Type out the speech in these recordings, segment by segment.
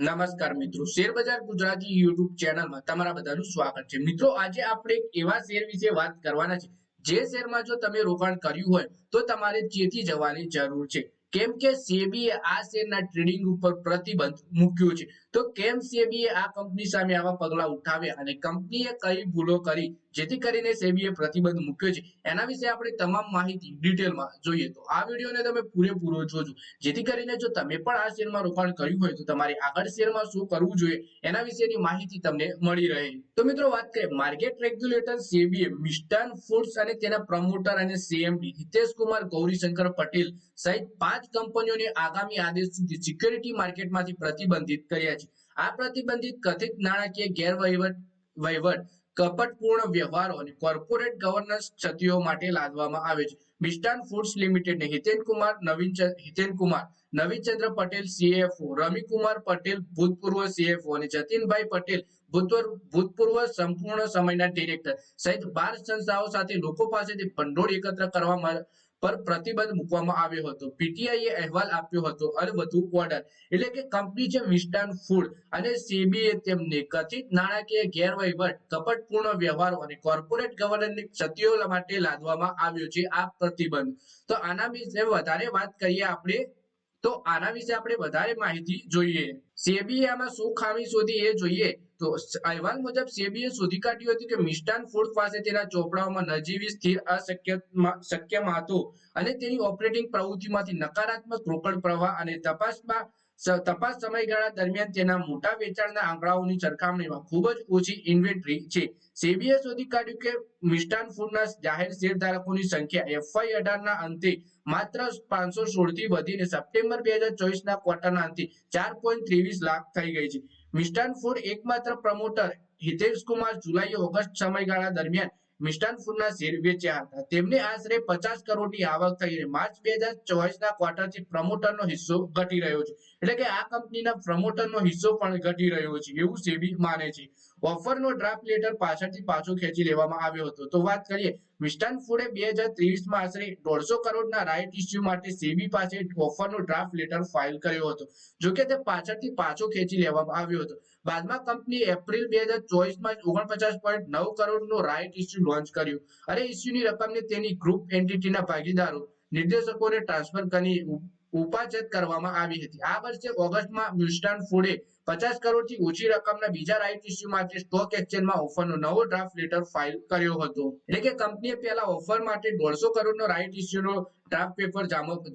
નમસ્કાર મિત્રો. Share Gujarati YouTube ચેનલમાં તમારા બધાનું સ્વાગત છે. મિત્રો, આજે આપણે એક એવા શેર વિશે વાત કરવાના છે. જે શેરમાં જો તમે રોકાણ કર્યું હોય, તો તમારે ચેતી જવાની જરૂર છે. કેમ કે સેબીએ આ શેરના ટ્રેડિંગ ઉપર પ્રતિબંધ મૂક્યો છે. તો કેમ સેબીએ આ કંપની સામે આવા પગલાં ઉઠાવ્યા અને કંપનીએ કઈ ભૂલો કરી? જેથી કરીને સેબીએ પ્રતિબંધ મૂક્યો છે. એના વિશે આપણે તમામ માહિતી ડિટેલમાં જોઈએ. તો આ વિડીયોને તમે પૂરેપૂરો જોજો. જેથી કરીને જો તમે પણ આ શેરમાં રોકાણ કર્યું હોય, તો તમારે આગળ શેરમાં શું કરવું જોઈએ, એના વિશેની માહિતી તમને મળી રહે. તો મિત્રો, વાત કરીએ માર્કેટ રેગ્યુલેટર સેબીએ મિષ્ટાન ફૂડ્સ અને તેના પ્રમોટર અને સીએમડી હિતેશ કુમાર, ગૌરીશંકર પટેલ સહિત પાંચ કંપનીઓને આગામી આદેશ સુધી સિક્યોરિટી માર્કેટમાંથી પ્રતિબંધિત કર્યા છે. આ પ્રતિબંધિત કથિત નાણાકીય ગેરવહીવટ, વહીવટ, કપટપૂર્ણ વ્યવહારો અને કોર્પોરેટ ગવર્નન્સ ક્ષતિઓ માટે લાદવામાં આવે છે. મિષ્ટાન ફૂડ્સ લિમિટેડને હિતેન નવીન હિતેન નવીનચંદ્ર પટેલ સીએફઓ રમીકુમાર પટેલ, ભૂતપૂર્વ સીએફઓ અને જતીનભાઈ પટેલ, ભૂતપૂર્વ સંપૂર્ણ સમયના ડિરેક્ટર સહિત બાર સંસ્થાઓ સાથે લોકો પાસેથી ભંડોળ એકત્ર કરવામાં પર પ્રતિબંધ મૂકવામાં આવ્યો હતો. પીટીઆઈએ અહેવાલ આપ્યો હતો અને વધુ ઓર્ડર. એટલે કે કંપની છે વિસ્ટન ફૂડ અને સીબીએ તેમને કથિત નાણાકીય ગેરવહીવટ, કપટપૂર્ણ વ્યવહારો અને કોર્પોરેટ ગવર્નન્સની ક્ષતિઓ માટે લાદવામાં આવ્યો છે આ પ્રતિબંધ. તો આના વિશે વધારે વાત કરીએ આપણે તો આના વિશે આપણે વધારે માહિતી જોઈએ. સેબીએ આમાં શું ખામી શોધી એ જોઈએ. તો અહેવાલ મુજબ સેબીએ શોધી કાઢ્યું હતું કે મિષ્ટાન ફૂડ પાસે તેના ચોપડાઓમાં નજીવી સ્થિર અશક્ય શક્ય હતું અને તેની ઓપરેટિંગ પ્રવૃત્તિમાંથી નકારાત્મક રોકડ પ્રવાહ અને તપાસમાં તપાસ સમયગાળા દરમિયાન તેના મોટા વેચાણના આંકડાઓની સરખામણીમાં ખૂબ જ ઓછી ઇન્વેન્ટરી છે. સેબીએ શોધી કાઢ્યું કે મિષ્ટાન ફૂડના જાહેર શેરધારકોની સંખ્યા એફઆઈ અઢારના અંતે માત્ર પાંચસો સોળથી વધીને સપ્ટેમ્બર બે હજાર ચોવીસના ક્વાર્ટરના અંતે ચાર પોઈન્ટ ત્રેવીસ લાખ થઈ ગઈ છે. મિષ્ટાન ફૂડ એકમાત્ર promoter Hitesh Kumar July August સમયગાળા દરમિયાન મિષ્ટાન ફૂડના શેર વેચ્યા હતા. તેમને આશરે પચાસ કરોડની આવક થઈ માર્ચ બે હજાર ચોવીસના ક્વાર્ટરથી પ્રમોટરનો હિસ્સો ઘટી રહ્યો છે. એટલે કે આ કંપનીના પ્રમોટરનો હિસ્સો પણ ઘટી રહ્યો છે. એવું સેબી માને છે. ઓફરનો ડ્રાફ્ટ લેટર પાછળથી પાછો ખેંચી લેવામાં આવ્યો હતો. તો વાત કરીએ મિષ્ટાન ફૂડે બે હજાર ત્રેવીસમાં આશરે દોઢસો કરોડના રાઇટ ઇસ્યુ માટે સેબી પાસે ઓફરનો ડ્રાફ્ટ લેટર ફાઇલ કર્યો હતો. જોકે તે પાછળથી પાછો ખેંચી લેવામાં આવ્યો હતો. બાદમાં કંપની એપ્રિલ બે હજાર ચોવીસમાં ઓગણપચાસ પોઈન્ટ નવ કરોડનો રાઇટ ઇસ્યુ લોન્ચ કર્યું. અને ઇસ્યુની રકમને તેની ગ્રુપ એન્ટિટીના ભાગીદારો, નિર્દેશકોને ટ્રાન્સફર કરી ઉપાચત કરવામાં આવી હતી. આ વર્ષે ઓગસ્ટમાં મિષ્ટાન ફૂડે પચાસ કરોડથી ઓછી રકમના બીજા રાઇટ ઇસ્યુ માટે સ્ટોક એક્સચેન્જમાં ઓફરનો નવો ડ્રાફ્ટ લેટર ફાઇલ કર્યો હતો. એટલે કે કંપનીએ પહેલા ઓફર માટે દોઢસો કરોડનો રાઇટ ઇસ્યુનો ડ્રાફ્ટ પેપર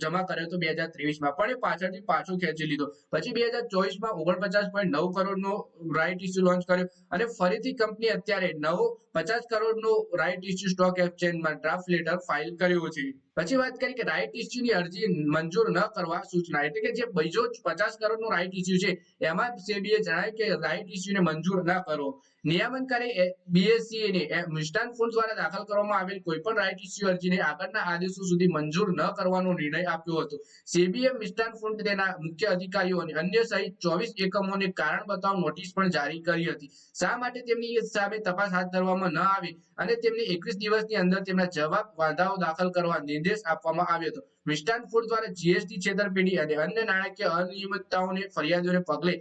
જમા કર્યો હતો બે હજાર ત્રેવીસમાં પણ એ પાછળથી પાછો ખેંચી લીધો. પછી બે હજાર ચોવીસમાં ઓગણપચાસ પોઈન્ટ નવ કરોડનો રાઇટ ઇસ્યુ લોન્ચ કર્યો. અને ફરીથી કંપની અત્યારે નવો પચાસ કરોડનો રાઇટ ઇસ્યુ સ્ટોક એક્સચેન્જમાં ડ્રાફ્ટ લેટર ફાઇલ કર્યો છે. પછી વાત કરી કે રાઇટ ઇસ્યુની અરજી મંજૂર ન કરવા સૂચના. એટલે કે જે બીજો પચાસ કરોડનો રાઇટ ઇસ્યુ છે, એમાં સેબીએ જણાવ્યું કે રાઇટ ઇસ્યુને મંજૂર ના કરો. નિયામનકારી બીએસસીએ ની. મિષ્ટાન ફૂડ દ્વારા દાખલ કરવામાં આવેલ કોઈ પણ રાઇટ ઇસ્યુ અરજીને આગળના આદેશો સુધી મંજૂર ન કરવાનો નિર્ણય આપ્યો હતો. સેબીએ મિષ્ટાન ફૂડ તેના મુખ્ય અધિકારીઓ અને અન્ય સહિત ચોવીસ એકમોને કારણ બતાવ નોટિસ પણ જારી કરી હતી. શા માટે તેમની સામે તપાસ હાથ ધરવામાં ન આવી અને તેમને એકવીસ દિવસની અંદર તેમના જવાબ વાંધાઓ દાખલ કરવા નિર્દેશ આપવામાં આવ્યો હતો. મિષ્ટાન ફૂડ દ્વારા જીએસટી છેતરપિંડી અને અન્ય નાણાકીય અનિયમિતતાઓને ફરિયાદોને પગલે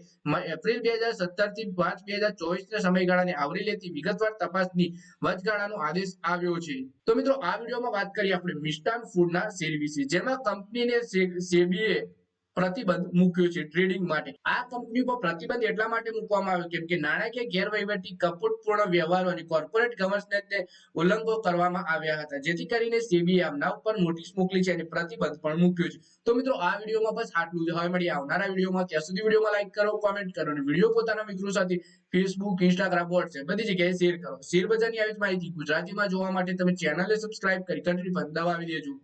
એપ્રિલ બે હજાર સત્તરથી પાંચ બે હજાર ચોવીસ ના સમયગાળાને આવરી લેતી વિગતવાર તપાસની વચગાળાનો આદેશ આવ્યો છે. તો મિત્રો, આ વિડીયોમાં વાત કરીએ આપણે મિષ્ટાન ફૂડના શેર વિશે, જેમાં કંપનીને સેબીએ પ્રતિબંધ મૂક્યો છે ટ્રેડિંગ માટે. આ કંપની પર પ્રતિબંધ એટલા માટે મૂકવામાં આવ્યો કેમ કે નાણાકીય ગેરવહીવટી, કપટપૂર્ણ વ્યવહારો અને કોર્પોરેટ ગવર્નન્સને ઉલ્લંઘો કરવામાં આવ્યા હતા. જેથી કરીને સેબીએ આમના ઉપર નોટિસ મોકલી છે અને પ્રતિબંધ પણ મૂક્યો છે. તો મિત્રો, આ વિડીયોમાં બસ આટલું જ. હવે મળી આવનારા વિડીયોમાં. ત્યાં સુધી વિડીયોમાં લાઈક કરો કોમેન્ટ કરો અને વીડિયો પોતાના મિત્રો સાથે ફેસબુક ઇન્સ્ટાગ્રામ વોટ્સએપ બધી જગ્યાએ શેર કરો. શેર બજારની આવી માહિતી ગુજરાતીમાં જોવા માટે તમે ચેનલને સબસ્ક્રાઇબ કરી ઘંટડી પર દબાવી દેજો.